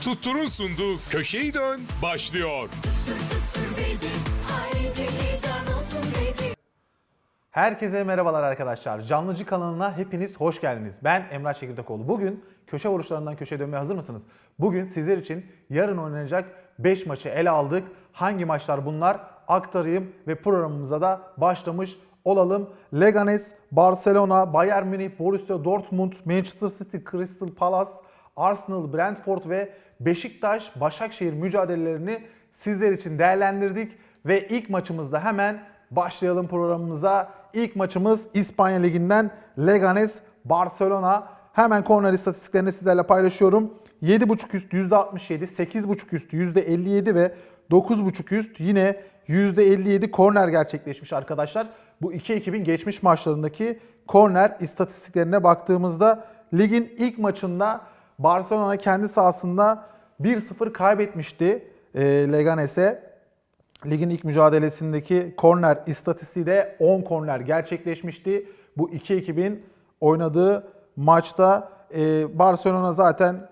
Tuttur'un sunduğu Köşeyi Dön başlıyor. Herkese merhabalar arkadaşlar. Canlıcı kanalına hepiniz hoş geldiniz. Ben Emrah Çekirdekoğlu. Bugün köşe vuruşlarından köşeye dönmeye hazır mısınız? Bugün sizler için yarın oynanacak 5 maçı ele aldık. Hangi maçlar bunlar? Aktarayım ve programımıza da başlamış olalım. Leganes, Barcelona, Bayern Münih, Borussia Dortmund, Manchester City, Crystal Palace, Arsenal, Brentford ve Beşiktaş, Başakşehir mücadelelerini sizler için değerlendirdik ve ilk maçımızda hemen başlayalım programımıza. İlk maçımız İspanya Ligi'nden Leganes Barcelona. Hemen korner istatistiklerini sizlerle paylaşıyorum. 7.5 üst %67, 8.5 üst %57 ve 9.5 üst yine %57 korner gerçekleşmiş arkadaşlar. Bu iki ekibin geçmiş maçlarındaki korner istatistiklerine baktığımızda ligin ilk maçında Barcelona kendi sahasında 1-0 kaybetmişti e, Leganes'e. Ligin ilk mücadelesindeki korner istatistiği de 10 korner gerçekleşmişti. Bu iki ekibin oynadığı maçta e, Barcelona zaten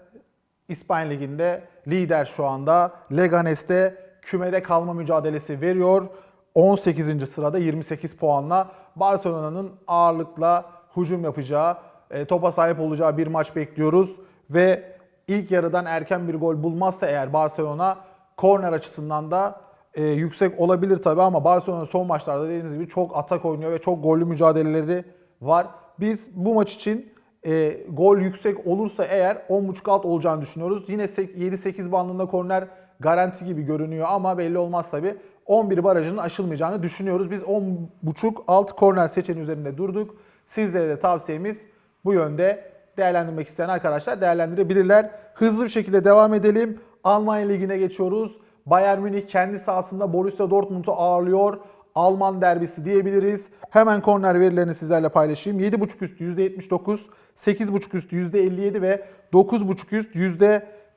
İspanya Ligi'nde lider şu anda. Leganes'te kümede kalma mücadelesi veriyor. 18. sırada 28 puanla Barcelona'nın ağırlıkla hücum yapacağı, e, topa sahip olacağı bir maç bekliyoruz. Ve ilk yarıdan erken bir gol bulmazsa eğer Barcelona korner açısından da e, yüksek olabilir tabii ama Barcelona son maçlarda dediğimiz gibi çok atak oynuyor ve çok gollü mücadeleleri var. Biz bu maç için e, gol yüksek olursa eğer 10.5 alt olacağını düşünüyoruz. Yine sek- 7-8 bandında korner garanti gibi görünüyor ama belli olmaz tabii. 11 barajının aşılmayacağını düşünüyoruz. Biz 10.5 alt korner seçeneği üzerinde durduk. Sizlere de tavsiyemiz bu yönde değerlendirmek isteyen arkadaşlar değerlendirebilirler. Hızlı bir şekilde devam edelim. Almanya Ligi'ne geçiyoruz. Bayern Münih kendi sahasında Borussia Dortmund'u ağırlıyor. Alman derbisi diyebiliriz. Hemen korner verilerini sizlerle paylaşayım. 7.5 üst %79, 8.5 üst %57 ve 9.5 üst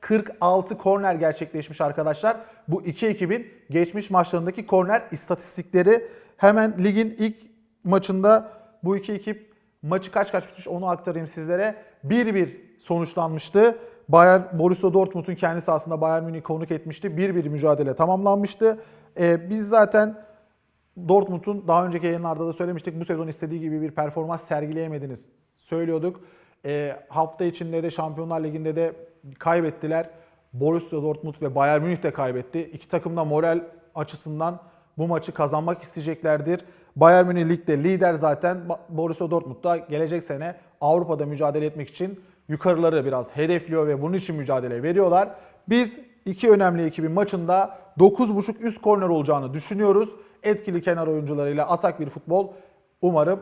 %46 korner gerçekleşmiş arkadaşlar. Bu iki ekibin geçmiş maçlarındaki korner istatistikleri. Hemen ligin ilk maçında bu iki ekip maçı kaç kaç bitmiş onu aktarayım sizlere. 1-1 sonuçlanmıştı. Bayern Borussia Dortmund'un kendi sahasında Bayern Münih konuk etmişti. 1-1 mücadele tamamlanmıştı. Ee, biz zaten Dortmund'un daha önceki yayınlarda da söylemiştik. Bu sezon istediği gibi bir performans sergileyemediniz söylüyorduk. Ee, hafta içinde de Şampiyonlar Ligi'nde de kaybettiler. Borussia Dortmund ve Bayern Münih de kaybetti. İki takım da moral açısından bu maçı kazanmak isteyeceklerdir. Bayern Münih ligde lider zaten. Borussia Dortmund da gelecek sene Avrupa'da mücadele etmek için yukarıları biraz hedefliyor ve bunun için mücadele veriyorlar. Biz iki önemli ekibin maçında 9.5 üst korner olacağını düşünüyoruz. Etkili kenar oyuncularıyla atak bir futbol umarım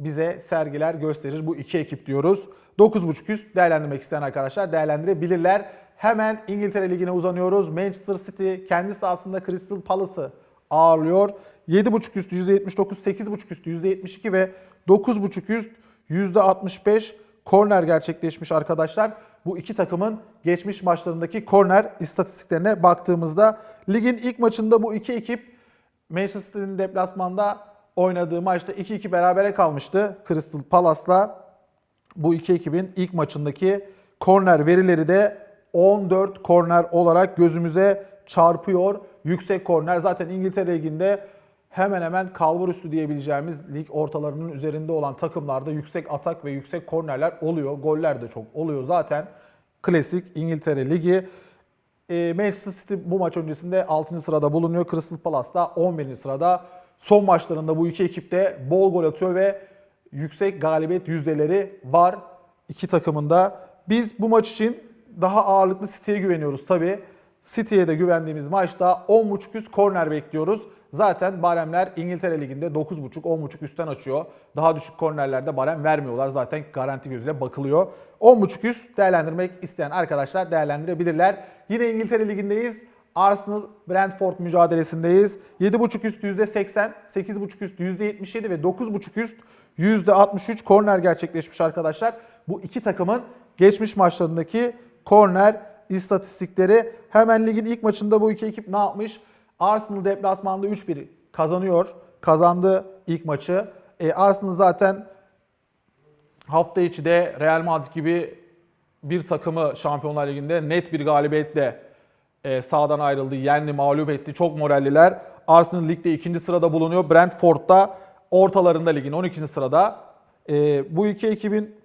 bize sergiler gösterir bu iki ekip diyoruz. 9.5 üst değerlendirmek isteyen arkadaşlar değerlendirebilirler. Hemen İngiltere Ligi'ne uzanıyoruz. Manchester City kendi sahasında Crystal Palace'ı ağırlıyor. 7.5 üst %79, 8.5 üst %72 ve 9.5 üst %65 korner gerçekleşmiş arkadaşlar. Bu iki takımın geçmiş maçlarındaki korner istatistiklerine baktığımızda ligin ilk maçında bu iki ekip Manchester City'nin deplasmanda oynadığı maçta 2-2 berabere kalmıştı Crystal Palace'la. Bu iki ekibin ilk maçındaki korner verileri de 14 korner olarak gözümüze çarpıyor. Yüksek korner zaten İngiltere Ligi'nde hemen hemen kalbur üstü diyebileceğimiz lig ortalarının üzerinde olan takımlarda yüksek atak ve yüksek kornerler oluyor. Goller de çok oluyor zaten. Klasik İngiltere Ligi. E, Manchester City bu maç öncesinde 6. sırada bulunuyor. Crystal Palace da 11. sırada. Son maçlarında bu iki ekip de bol gol atıyor ve yüksek galibiyet yüzdeleri var iki takımında. Biz bu maç için daha ağırlıklı City'ye güveniyoruz tabi. City'ye de güvendiğimiz maçta 10.5 üst korner bekliyoruz. Zaten baremler İngiltere Ligi'nde 9.5 10.5 üstten açıyor. Daha düşük kornerlerde barem vermiyorlar. Zaten garanti gözüyle bakılıyor. 10.5 üst değerlendirmek isteyen arkadaşlar değerlendirebilirler. Yine İngiltere Ligi'ndeyiz. Arsenal Brentford mücadelesindeyiz. 7.5 üst %80, 8.5 üst %77 ve 9.5 üst %63 korner gerçekleşmiş arkadaşlar. Bu iki takımın geçmiş maçlarındaki korner istatistikleri. Hemen ligin ilk maçında bu iki ekip ne yapmış? Arsenal deplasmanda 3-1 kazanıyor. Kazandı ilk maçı. E, Arsenal zaten hafta içi de Real Madrid gibi bir takımı Şampiyonlar Ligi'nde net bir galibiyetle e, sahadan ayrıldı, yendi, mağlup etti. Çok moralliler. Arsenal ligde ikinci sırada bulunuyor. Brentford'da ortalarında ligin 12. sırada. E, bu iki ekibin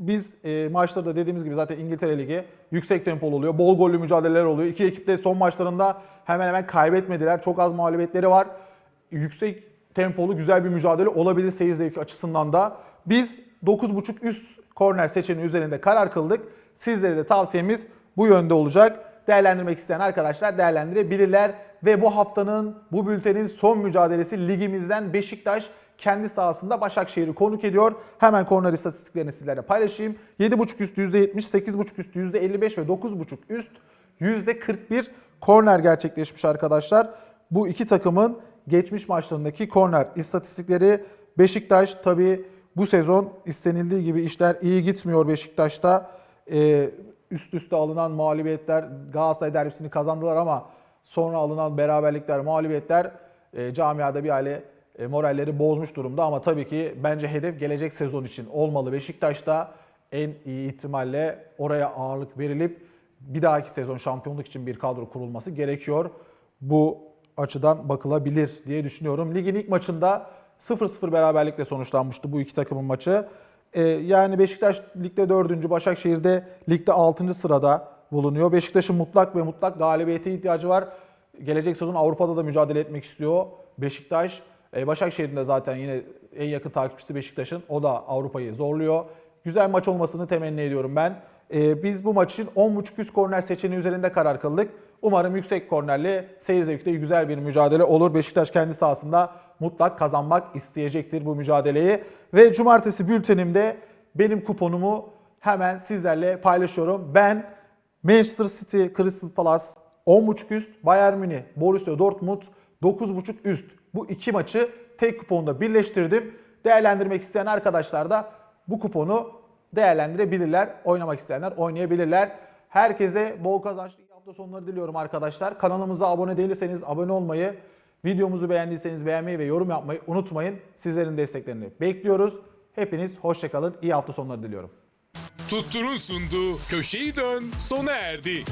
biz e, maçlarda dediğimiz gibi zaten İngiltere Ligi yüksek tempolu oluyor. Bol gollü mücadeleler oluyor. İki ekip de son maçlarında hemen hemen kaybetmediler. Çok az mağlubiyetleri var. Yüksek tempolu güzel bir mücadele olabilir seyir zevki açısından da. Biz 9.5 üst korner seçeneği üzerinde karar kıldık. Sizlere de tavsiyemiz bu yönde olacak. Değerlendirmek isteyen arkadaşlar değerlendirebilirler. Ve bu haftanın, bu bültenin son mücadelesi ligimizden Beşiktaş kendi sahasında Başakşehir'i konuk ediyor. Hemen korner istatistiklerini sizlerle paylaşayım. 7.5 üst %70, 8.5 üst %55 ve 9.5 üst %41 korner gerçekleşmiş arkadaşlar. Bu iki takımın geçmiş maçlarındaki korner istatistikleri Beşiktaş tabii bu sezon istenildiği gibi işler iyi gitmiyor Beşiktaş'ta. Ee, üst üste alınan mağlubiyetler Galatasaray derbisini kazandılar ama sonra alınan beraberlikler, mağlubiyetler e, camiada bir aile moralleri bozmuş durumda ama tabii ki bence hedef gelecek sezon için olmalı. Beşiktaş'ta en iyi ihtimalle oraya ağırlık verilip bir dahaki sezon şampiyonluk için bir kadro kurulması gerekiyor. Bu açıdan bakılabilir diye düşünüyorum. Ligin ilk maçında 0-0 beraberlikle sonuçlanmıştı bu iki takımın maçı. Ee, yani Beşiktaş ligde 4. Başakşehir'de ligde 6. sırada bulunuyor. Beşiktaş'ın mutlak ve mutlak galibiyete ihtiyacı var. Gelecek sezon Avrupa'da da mücadele etmek istiyor Beşiktaş. Ee, Başakşehir'in de zaten yine en yakın takipçisi Beşiktaş'ın. O da Avrupa'yı zorluyor. Güzel maç olmasını temenni ediyorum ben. Ee, biz bu maç için 10.5 üst korner seçeneği üzerinde karar kıldık. Umarım yüksek kornerli seyir zevkte güzel bir mücadele olur. Beşiktaş kendi sahasında mutlak kazanmak isteyecektir bu mücadeleyi. Ve cumartesi bültenimde benim kuponumu hemen sizlerle paylaşıyorum. Ben Manchester City, Crystal Palace 10.5 üst, Bayern Münih, Borussia Dortmund 9.5 üst. Bu iki maçı tek kuponda birleştirdim. Değerlendirmek isteyen arkadaşlar da bu kuponu değerlendirebilirler. Oynamak isteyenler oynayabilirler. Herkese bol kazançlı hafta sonları diliyorum arkadaşlar. Kanalımıza abone değilseniz abone olmayı, videomuzu beğendiyseniz beğenmeyi ve yorum yapmayı unutmayın. Sizlerin desteklerini bekliyoruz. Hepiniz hoşçakalın. İyi hafta sonları diliyorum. Tuttur'un sunduğu Köşeyi Dön sona erdi.